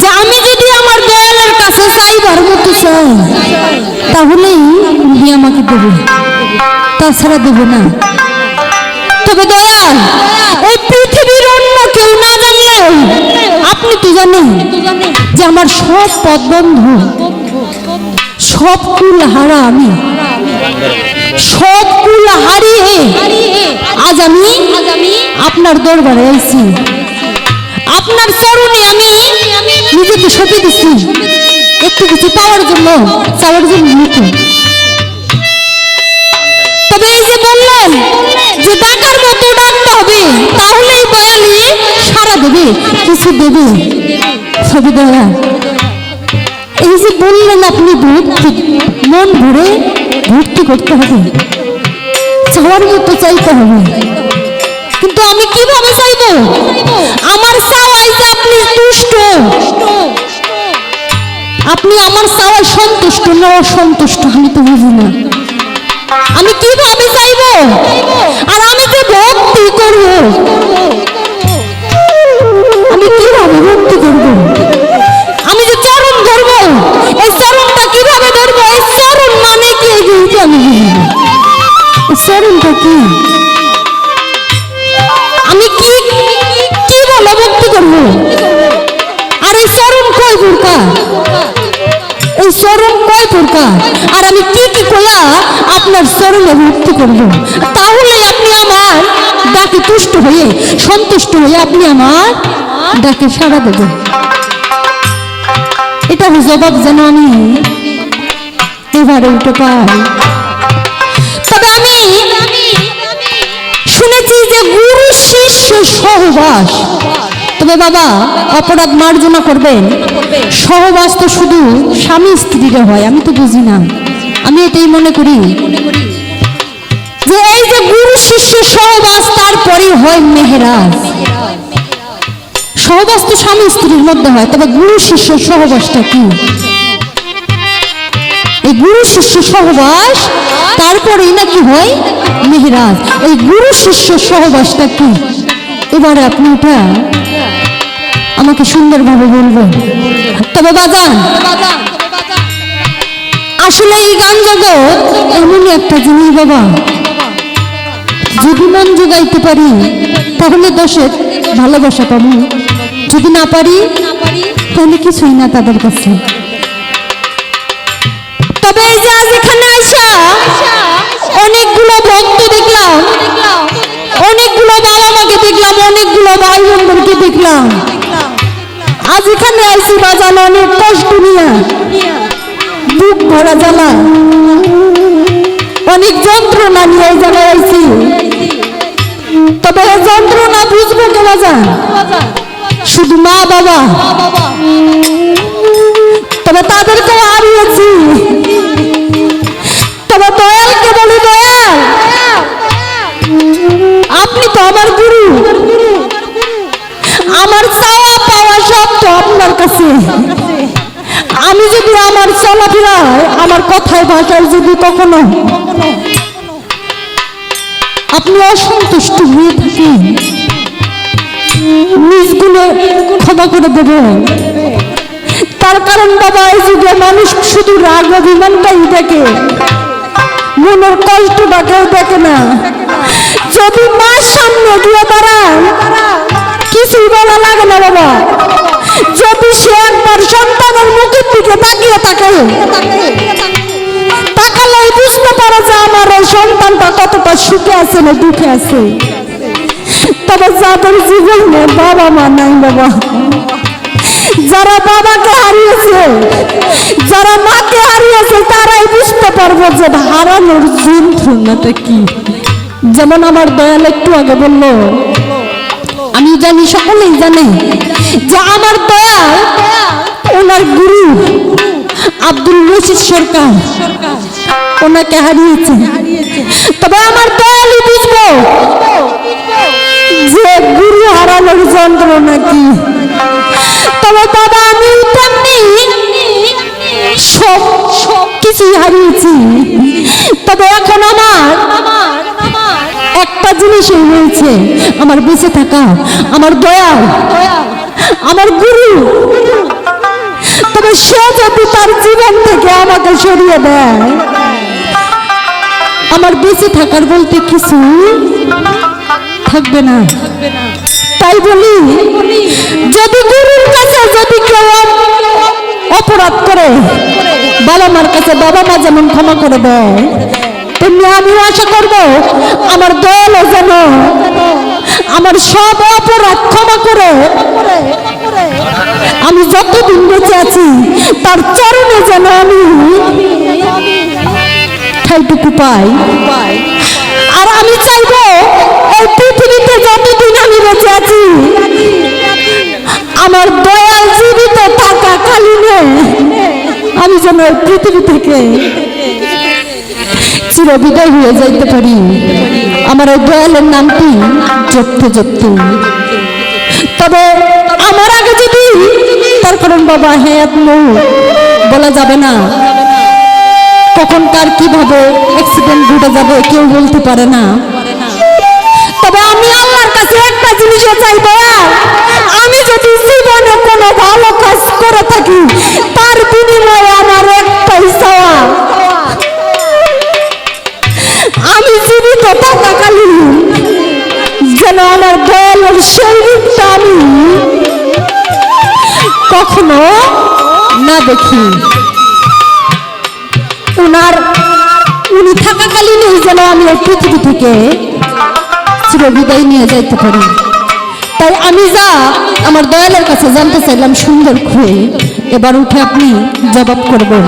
যে আমি যদি আমার দয়ালের কাছে চাইবার মতো চাই, তাহলেই উনি আমাকে দেবে। তাছাড়া দেবে না। তবে দয়াল এই পৃথিবীর অন্য কেউ না জানলেও আপনি তো জানেন যে আমার সব পথ বন্ধ সব কুল হারা আমি? সব কুল হারিয়ে আজ আমি আপনার দরবারে আইছি। আপনার চরণে আমি নিজেকে সঁপে দিচ্ছি একটু কিছু পাওয়ার জন্য, চাওয়ার জন্য নিতে। তবে এই যে বললেন যে ডাকার মতো ডাকতে হবে, তাহলেই দয়ালি সারা দেবে, কিছু দেবে। ছবি দয়া, এই যে বললেন আপনি ভর্তি মন ভরে ভর্তি করতে হবে। চাওয়ার মতো চাইতে হবে। কিন্তু আমি কীভাবে চাইব? চাওয়াই যে আপনি তুষ্ট। আপনি আমার চাওয়ায় সন্তুষ্ট না অসন্তুষ্ট, আমি তো বুঝি না। আমি কীভাবে চাইব আর আমি যে ভক্তি করব? আমি কীভাবে ভক্তি করব? আমি যে চরণ ধরব? এই চরণটা কীভাবে ধরবো? এই চরণ মানে কি? আমি। চরণটা কি? কয় প্রকার এই চরণ কয় প্রকার আর আমি কি কি কইয়া আপনার চরণে ভক্তি করব? তাহলে আপনি আমার ডাকে তুষ্ট হয়ে, সন্তুষ্ট হয়ে আপনি আমার ডাকে সাড়া দেবেন। এটা জবাব যেন আমি এবারে উঠে পাই। তবে আমি শুনেছি যে গুরু শিষ্য সহবাস তবে বাবা, অপরাধ মার্জনা করবেন। সহবাস তো শুধু স্বামী স্ত্রীরা হয়, আমি তো বুঝি না। আমি এটাই মনে করি। যে এই যে গুরু শিষ্য সহবাস, তারপরেই হয় মেহেরাজ। সহবাস তো স্বামী স্ত্রীর মধ্যে হয়, তবে গুরু শিষ্য সহবাসটা কি? এই গুরু শিষ্য সহবাস, তারপরেই নাকি হয় মেহরাজ। এই গুরু শিষ্য সহবাসটা কি? এবারে আপনি এটা আমাকে সুন্দরভাবে বলবেন তবে বাজান, আসলে এই গান জগৎ এমনই একটা জিনিস বাবা। যদি মন যোগাইতে পারি, তাহলে দশের ভালোবাসা পাবো। যদি না পারি, তাহলে কিছুই না তাদের কাছে। তবে এই যে আজ এখানে আইসা, অনেকগুলো ভক্ত দেখলাম। অনেকগুলো বাবা মাকে দেখলাম, অনেকগুলো ভাই বোনদেরকে দেখলাম। আইসি বাজানো অনেক কষ্ট নিয়ে বুক ভরা জ্বালা। অনেক যন্ত্রণা নিয়ে এই জায়গায় আইসি। তবে যন্ত্রণা বুঝব কে বাজান শুধু মা বাবা। তবে তাদেরকেও হারিয়েছি। তবে দয়ালকে বলি দয়াল। আপনি তো আমার কাছে আমি যদি আমার চলাফেরায় আমার কথায় ভাষায় যদি কখনো, আপনি অসন্তুষ্ট হয়ে থাকেন। নিজগুলো ক্ষমা করে দেবেন। তার কারণ বাবা, এই যুগে মানুষ শুধু রাগ অভিমানটাই দেখে। মনের কষ্টটা কেউ দেখে না। যদি মার সামনে গিয়ে দাঁড়ায়, কিছুই বলা লাগে না বাবা। যদি সে একবার সন্তানের মুখের দিকে তাকিয়ে থাকে তাকালেই বুঝতে পারে যে আমার এই সন্তানটা কতটা সুখে আছে না দুঃখে আছে। তবে যাদের জীবনে বাবা মা নাই বাবা, যারা বাবাকে হারিয়েছে, যারা মাকে হারিয়েছে, তারাই বুঝতে পারব যে হারানোর যন্ত্রণাটা কি। যেমন আমার দয়াল একটু আগে বলল আমি জানি, সকলেই জানে যে আমার দয়াল ওনার গুরু আব্দুল রশিদ সরকার। ওনাকে হারিয়েছে। তবে আমার দয়ালই বুঝব যে গুরু হারানোর যন্ত্রণা কি। তবে বাবা, আমি তেমনি সব সব কিছুই হারিয়েছি। তবে এখন আমার জিনিসই রয়েছে আমার বেঁচে থাকা আমার দয়া আমার গুরু। তবে সে যদি তার জীবন থেকে আমাকে সরিয়ে দেয়, আমার বেঁচে থাকার বলতে কিছু থাকবে না। তাই বলি, যদি গুরুর কাছে যদি কেউ অপরাধ করে, বাবা মার কাছে বাবা মা যেমন ক্ষমা করে দেয় তেমনি আমিও আশা করব, আমার দয়ালও যেন আমার সব অপরাধ ক্ষমা করে। আমি যতদিন বেঁচে আছি, তার চরণে যেন আমি ঠাইটুকু পাই। আর আমি চাইব, এই পৃথিবীতে যতদিন আমি বেঁচে আছি, আমার দয়াল জীবিত থাকা কালীনে আমি যেন পৃথিবী থেকে চিরবিদায় হয়ে যাইতে পারি। আমার ওই দয়ালের নামটি জপতে জপতে তবে আমার আগে যদি তার কারণ বাবা হ্যাঁ বলা যাবে না। কখন কার কীভাবে অ্যাক্সিডেন্ট ঘটে যাবে কেউ বলতে পারে না। তবে আমি আল্লাহর কাছে একটা জিনিসও চাইব দয়ালের শরীরটা আমি কখনো না দেখি। উনার, উনি থাকাকালীনই যেন আমি এই পৃথিবী থেকে চিরবিদায় নিয়ে যাইতে পারি। তাই আমি যা আমার দয়ালের কাছে জানতে চাইলাম সুন্দর খুঁয়ে, এবার উঠে আপনি জবাব করবেন।